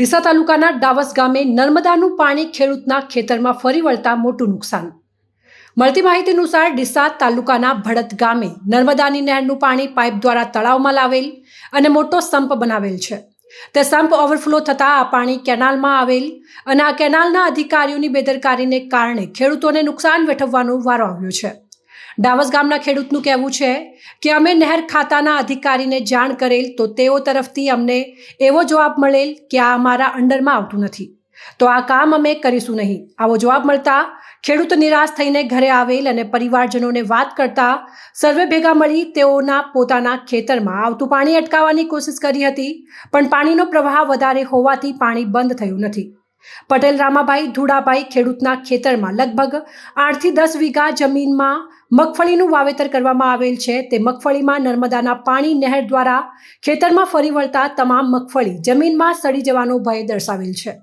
ડીસા તાલુકાના ડાવસ ગામે નર્મદાનું પાણી ખેડૂતના ખેતરમાં ફરી વળતા મોટું નુકસાન. મળતી માહિતી અનુસાર ડીસા તાલુકાના ભડત ગામે નર્મદાની નહેરનું પાણી પાઇપ દ્વારા તળાવમાં લાવેલ અને મોટો સંપ બનાવેલ છે. તે સંપ ઓવરફ્લો થતાં આ પાણી કેનાલમાં આવેલ અને આ કેનાલના અધિકારીઓની બેદરકારીને કારણે ખેડૂતોને નુકસાન વેઠવવાનો વારો આવ્યો છે. ડાવસ ગામના ખેડૂતનું કહેવું છે કે અમે નહેર ખાતાના અધિકારીને જાણ કરેલ તો તેઓ તરફથી અમને એવો જવાબ મળેલ કે આ અમારા અંડરમાં આવતું નથી. તો આ કામ અમે કરીશું નહીં. આવો જવાબ મળતા ખેડૂત નિરાશ થઈને ઘરે આવેલ અને પરિવારજનોને વાત કરતા સર્વે ભેગા મળી તેઓના પોતાના ખેતરમાં આવતું પાણી અટકાવવાની કોશિશ કરી હતી, પણ પાણીનો પ્રવાહ વધારે હોવાથી પાણી બંધ થયું નથી. પટેલ રામાભાઈ ધુડાભાઈ ખેડૂતના ખેતરમાં લગભગ આઠથી દસ વીઘા જમીનમાં મગફળીનું વાવેતર કરવામાં આવેલ છે. તે મગફળીમાં નર્મદાના પાણી નહેર દ્વારા ખેતરમાં ફરી વળતા તમામ મગફળી જમીનમાં સડી જવાનો ભય દર્શાવેલ છે.